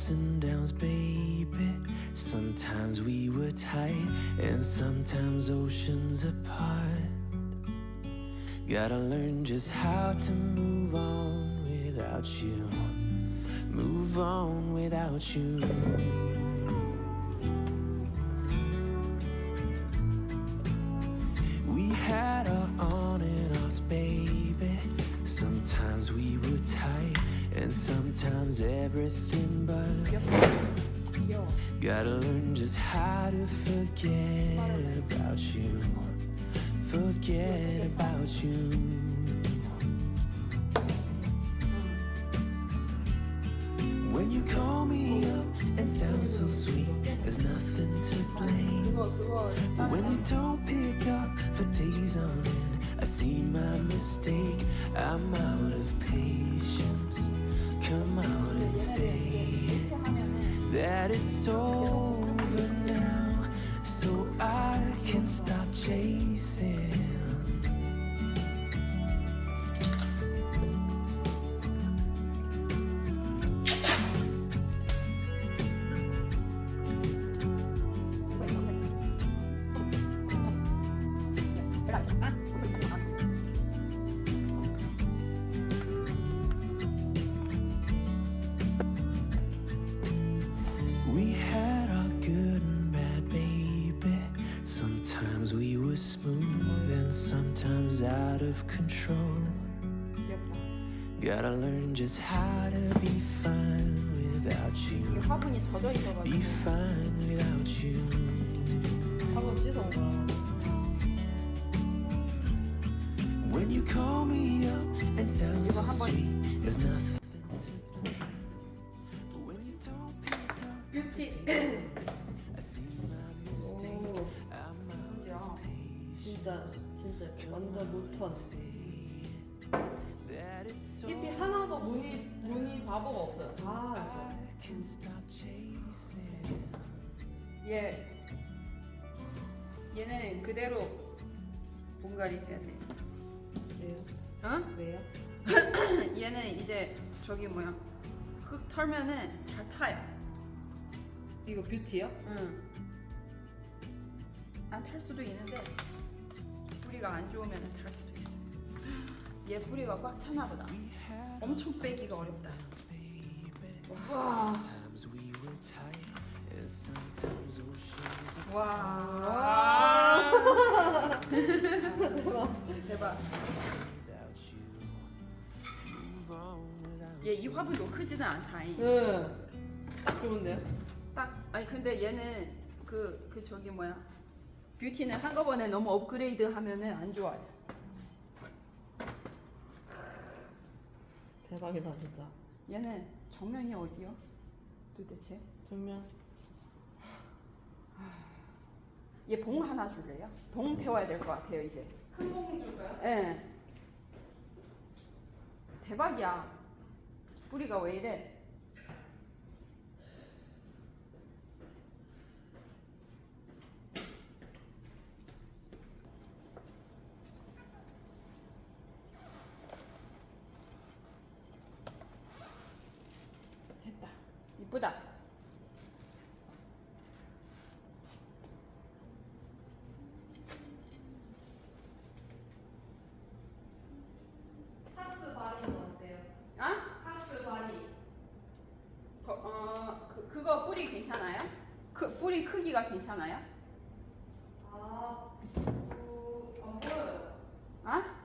ups and downs, baby. Sometimes we were tight, and sometimes oceans apart. Gotta learn just how to move on without you. Move on without you. We had our on and offs, baby. Sometimes we were tight, and sometimes everything but Gotta learn just how to forget about you. Forget about you. When you call me up and sound so sweet There's nothing to blame. But when you don't pick up for days on end I see my mistake, I'm out of pain. That it's over now, so I can stop chasing. We Gotta learn just how to be fine without 이 you. 화분이 젖어 Be 있어가지고 fine without you. 화분 씻어온 거야. When you call me up and sound so 이거 한번 sweet, there's nothing to blame. But when you don't pick up, 뷰티. I see my mistake. 오, I'm out 진짜 of patience. 진짜 진짜 완전 노턴. 바보가 없어요. 다 I can stop chasing. 얘 얘는 그대로 분갈이 해야 돼. 왜요? 어? 왜요? 얘는 이제 저기 뭐야 흙 털면은 잘 타요. 이거 뷰티요? 응. 안 탈 수도 있는데 뿌리가 안 좋으면 탈 수도 있어. 얘 뿌리가 꽉 차나 보다. 엄청 빼기가 어렵다. 와. 대박. 얘 이 화분도 크지는 않다잉. 응. 딱 좋은데요? 딱 아니 근데 얘는 그 그 저기 뭐야 뷰티는 한꺼번에 너무 업그레이드 하면은 안 좋아요. 대박이다 진짜. 얘는 정면이 어디요? 도대체? 정면. 얘 봉 하나 줄래요? 봉 태워야 될 것 같아요 이제. 큰 봉 줄까요? 예. 대박이야. 뿌리가 왜 이래? 이쁘다. 파스 바리는 어때요? 아? 파스 바리. 거, 어, 그, 그거 뿌리 괜찮아요? 그 뿌리 크기가 괜찮아요? 아, 그, 안 보여요. 아?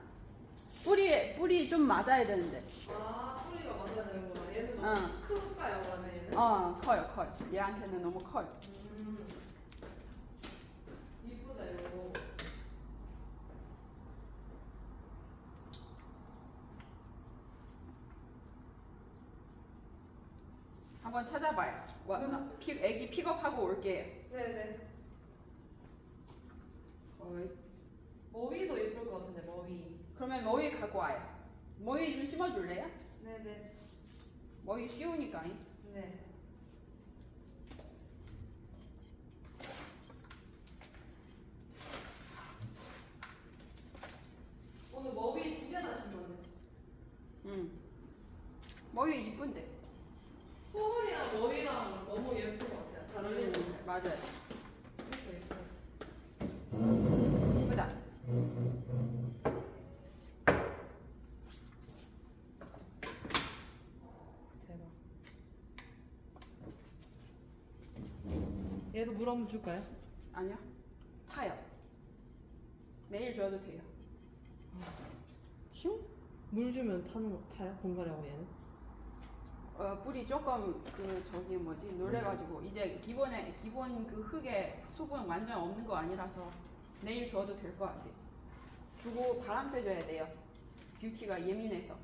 뿌리 뿌리 좀 맞아야 되는데. 아, 뿌리가 맞아야 되는구나. 얘는 어. 너무 크을까요, 그러면 얘는? 어 커요 커요. 얘한테는 너무 커요. 음. 이쁘다, 이거. 한번 찾아봐요. 와, 나 피, 애기 픽업하고 올게요. 네네. 어이. 머위도 예쁠 것 같은데, 머위. 그러면 머위 갖고 와요. 머위 좀 심어줄래요? 네네. 머위 쉬우니까. 네. 오늘 머위 두 개나 심었네. 응. 머위 이쁜데. 소원이랑 머리랑 너무 예쁜 것 같아요. 잘 어울리는 것 같아요. 맞아요. 예뻐, 예뻐. 이쁘다. 대박. 얘도 물 한번 줄까요? 아니요. 타요. 내일 줘도 돼요. 슝? 물 주면 타는 거 타요? 번갈아가고 얘는? 어, 뿌리 조금 그 저기 뭐지 놀래가지고 이제 기본에 기본 그 흙에 수분 완전 없는 거 아니라서 내일 줘도 될 것 같아요. 주고 바람 쐬줘야 돼요. 뷰티가 예민해서.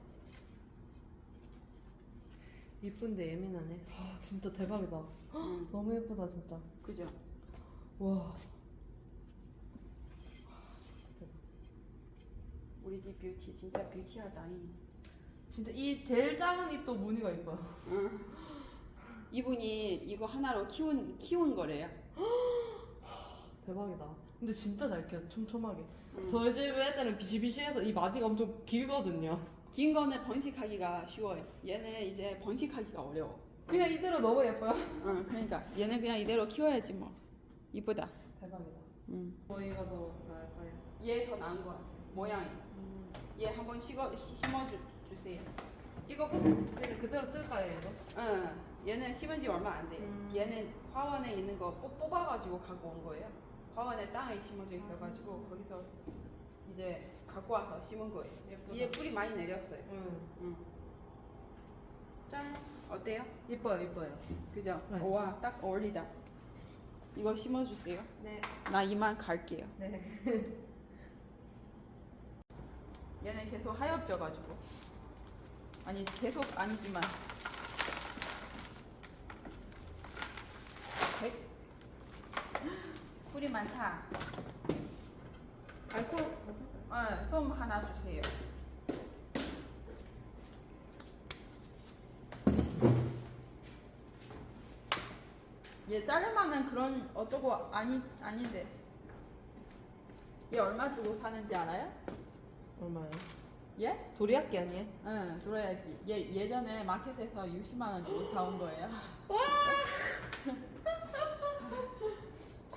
이쁜데 예민하네. 아 진짜 대박이다. 음, 너무 예쁘다 진짜. 그죠? 와. 우리 집 뷰티 진짜 뷰티하다잉. 진짜 이 제일 작은 입도 무늬가 이뻐요. 이분이 이거 하나로 키운 키운 거래요. 대박이다. 근데 진짜 잘 키워, 촘촘하게. 음. 저희 집 애들은 비실비실해서 이 마디가 엄청 길거든요. 긴 거는 번식하기가 쉬워요. 얘는 이제 번식하기가 어려워. 그냥 이대로 너무 예뻐요. 응, 그러니까 얘는 그냥 이대로 키워야지 뭐. 이쁘다. 대박이다. 응. 저희가 더 나을까요? 얘 더 나은 것 같아. 모양이. 얘 한번 식어 시- 심어 주, 주세요. 이거 그- 그냥 그대로 쓸까요, 이거? 응. 얘는 심은 지 얼마 안 돼요. 음. 얘는 화원에 있는 거 뽑, 뽑아가지고 갖고 온 거예요. 화원에 땅에 심어져 있어가지고 거기서 이제 갖고 와서 심은 거예요. 예쁘다. 이제 뿌리 많이 내렸어요. 응. 응. 짠. 어때요? 이뻐요, 이뻐요. 그죠? 네. 와, 딱 어울리다. 이거 심어주세요. 네. 나 이만 갈게요. 네. 얘는 계속 하엽져가지고. 아니, 계속 아니지만. 백. 뿌리 많다. 알콜 어, 솜 하나 주세요. 얘 자르만은 그런 어쩌고 아니 아닌데. 얘 얼마 주고 사는지 알아요? 얼마예요? 얘? 도리학기 아니에요? 응, 돌아야지. 얘 예전에 마켓에서 60만 원 주고 사온 거예요.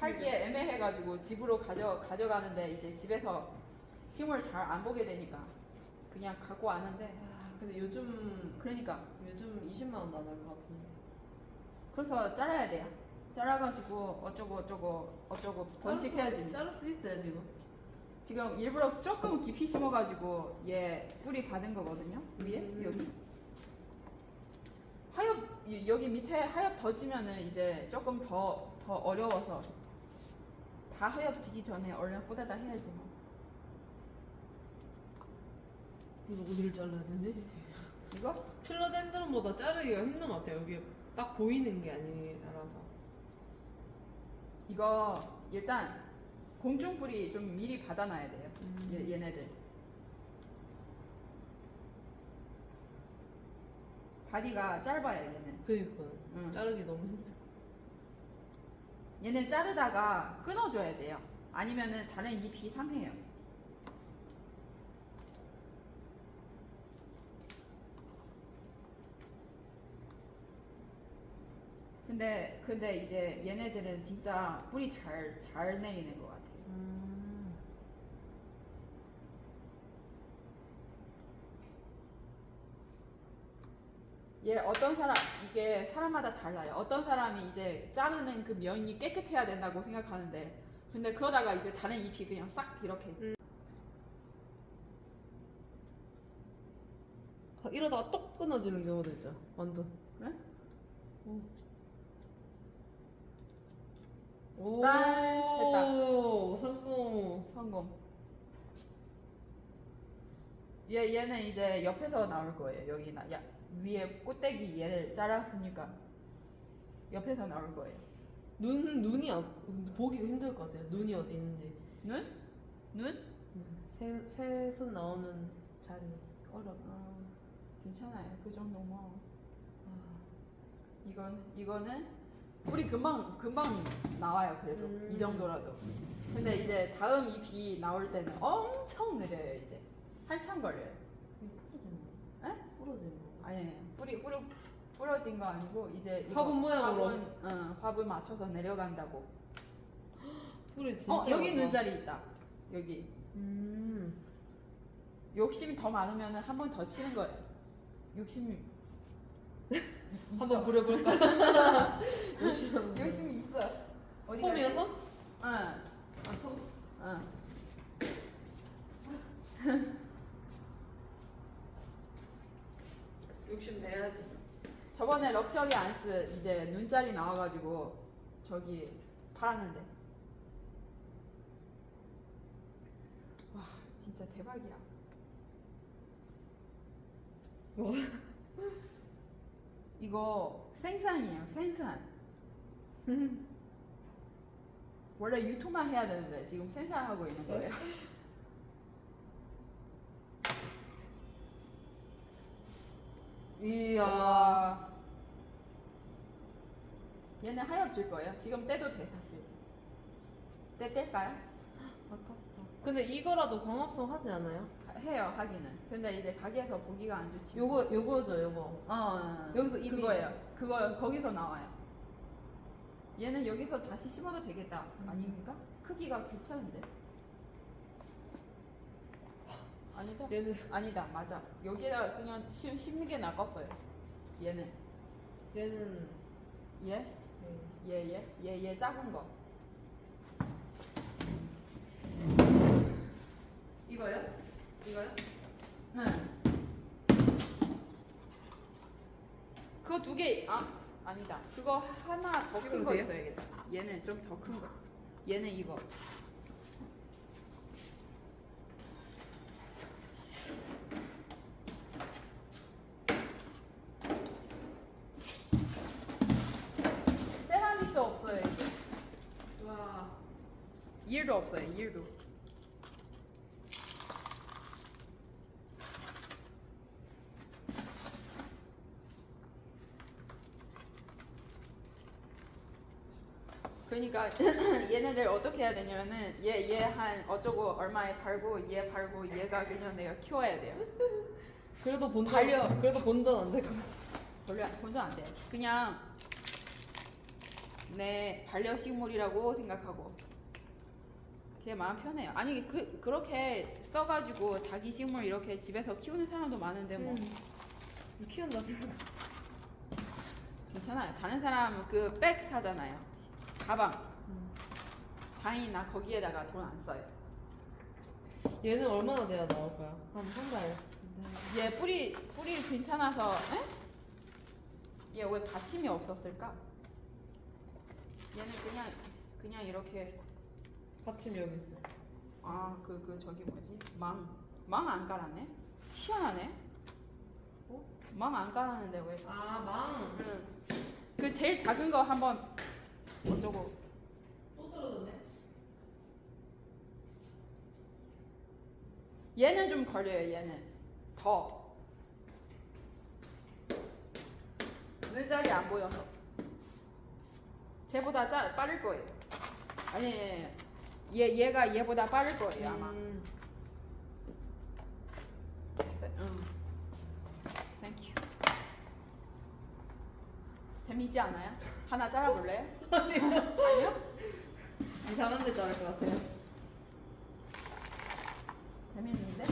팔기에 애매해가지고 집으로 가져 가져가는데 이제 집에서 식물 잘 안 보게 되니까 그냥 갖고 왔는데 아, 근데 요즘 그러니까 요즘 20만 원도 안 할 것 같은데. 그래서 잘라야 돼요. 잘라가지고 어쩌고 어쩌고 어쩌고 번식해야지. 자를 수 있어요 지금. 지금 일부러 조금 깊이 심어가지고 얘 뿌리 받은 거거든요. 위에 음. 여기 하엽 이- 여기 밑에 하엽 더 지면은 이제 조금 더 더 어려워서 다 하엽 지기 전에 얼른 후다다 해야지 뭐. 이거 어디를 잘라야 되지? 이거 필로덴드론보다 자르기가 힘든 것 같아요. 여기 딱 보이는 게 아니라서. 이거 일단 공중 뿌리 좀 미리 받아놔야 돼요. 음. 얘, 얘네들. 바디가 짧아요 얘는. 그니까 응. 자르기 너무 힘들어. 얘는 자르다가 끊어줘야 돼요. 아니면은 다른 잎이 상해요. 근데 근데 이제 얘네들은 진짜 뿌리 잘 잘 내리는 것 같아요. 음. 얘 어떤 사람 이게 사람마다 달라요. 어떤 사람이 이제 자르는 그 면이 깨끗해야 된다고 생각하는데 근데 그러다가 이제 다른 잎이 그냥 싹 이렇게 아, 이러다가 똑 끊어지는 경우도 있죠. 완전. 그래? 오. 오. 짠! 됐다. 성공. 성공. 얘 얘는 이제 옆에서 나올 거예요. 여기 나 야, 위에 꽃대기 얘를 잘랐으니까 옆에서 나올 거예요. 눈 눈이 안, 보기가 힘들 것 같아요. 눈이 어디 있는지. 눈? 눈? 새새순 나오는 자리 어렵. 어, 괜찮아요. 그 정도면 아. 이건 이거는 뿌리 금방 금방 나와요. 그래도 음. 이 정도라도. 근데 이제 다음 잎이 나올 때는 엄청 느려요. 이제 한참 걸려요. 부러지는 거. 에? 부러지는 거. 아니 뿌리 뿌리 부러진 거 아니고 이제 이거 화분 모양으로. 화분, 응, 화분 맞춰서 내려간다고. 뿌리 진짜. 어 여기 많다. 눈자리 있다. 여기 음. 욕심이 더 많으면 한 번 더 치는 거예요. 욕심이 한번 부려볼까? 욕심이 있어. 어디? 솜? 응. 아 솜. 응. 욕심 내야지. 저번에 럭셔리 안스 이제 눈자리 나와가지고 저기 팔았는데 와 진짜 대박이야. 뭐? 이거 생산이에요 생산. 원래 유통만 해야 되는데 지금 생산하고 있는 거예요. 이야. 와. 얘는 하엽질 거예요. 지금 떼도 돼 사실. 떼 뗄까요? 아깝다. 근데 이거라도 광합성 하지 않아요? 해요 하기는. 근데 이제 가게에서 보기가 안 좋지. 요거 요거죠 요거. 어 여기서 이미- 그거예요. 그거 거기서 나와요. 얘는 여기서 다시 심어도 되겠다. 음. 아닙니까? 크기가 괜찮은데. 아니다. 얘는 아니다. 맞아. 여기다 그냥 심, 심는 게 나빴어요. 얘는 얘는 얘, 네. 얘, 얘, 얘, 얘 작은 거. 이거요? 이거요? 네. 그거 두 개, 아, 아니다. 그거 하나 더 큰 거? 있어야겠다. 얘는 좀 더 큰 거. 얘는 이거. 세라미스 없어요, 이제. 와. 일도 없어요, 일도. 그러니까 얘네들 어떻게 해야 되냐면은 얘 얘 한 어쩌고 얼마에 팔고 얘 팔고 얘가 그냥 내가 키워야 돼요. 그래도 본전 달려. 그래도 본전 안 될 것 같아. 별로 본전 안 돼. 그냥 내 반려식물이라고 생각하고 그게 마음 편해요. 아니 그 그렇게 써가지고 자기 식물 이렇게 집에서 키우는 사람도 많은데 뭐 음. 키운다 생각. 괜찮아요. 다른 사람 그 백 사잖아요. 가방. 음. 다행히 나 거기에다가 돈 안 써요. 얘는 얼마나 돼야 나올까요? 한한 달. 얘 뿌리 뿌리 괜찮아서 얘왜 받침이 없었을까? 얘는 그냥 그냥 이렇게 받침 여기 있어. 아 그 그 저기 뭐지 망 망 안 깔았네 희한하네 어? 망안 깔았는데 왜? 아 망. 응. 그 제일 작은 거 한번 어쩌고 또 떨어졌네. 얘는 좀 걸려요 얘는 더 눈자리 안 보여서 쟤보다 짜, 빠를 거예요 아니 아니, 아니. 얘 얘가 얘보다 빠를 거예요 아마 음. 응. 땡큐. 재미있지 않아요? 하나 잘라볼래요? 아니요? 이상한 데 자를 것 같아요. 재밌는데?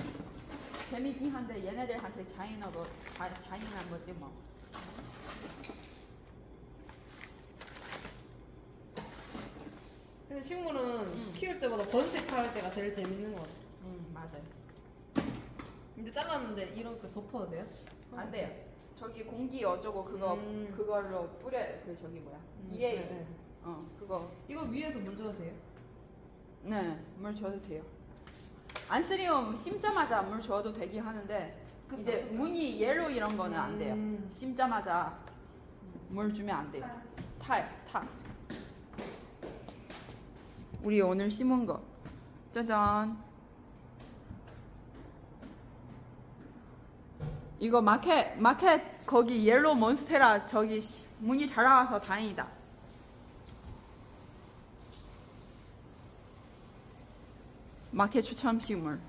재밌긴 한데 얘네들한테 자인하고 자, 자인한 거지 뭐. 근데 식물은 음. 키울 때보다 번식할 때가 제일 재밌는 것 같아. 응 맞아요. 근데 잘랐는데 이렇게 덮어도 돼요? 안 돼요. 저기 공기 어쩌고 그거 음. 그걸로 뿌려 그 저기 뭐야? 음, 이에 네, 네. 어 그거 이거 위에서 물 줘도 돼요? 네물 줘도 돼요. 안쓰리움 심자마자 물 줘도 되긴 하는데 이제 무늬 옐로 이런 거는 안 돼요. 음. 심자마자 물 주면 안 돼요. 타요, 타. 우리 오늘 심은 거. 짜잔. 이거 마켓 마켓 거기 옐로 몬스테라 저기 시- 문이 잘 나와서 다행이다. 마켓 추천 식물.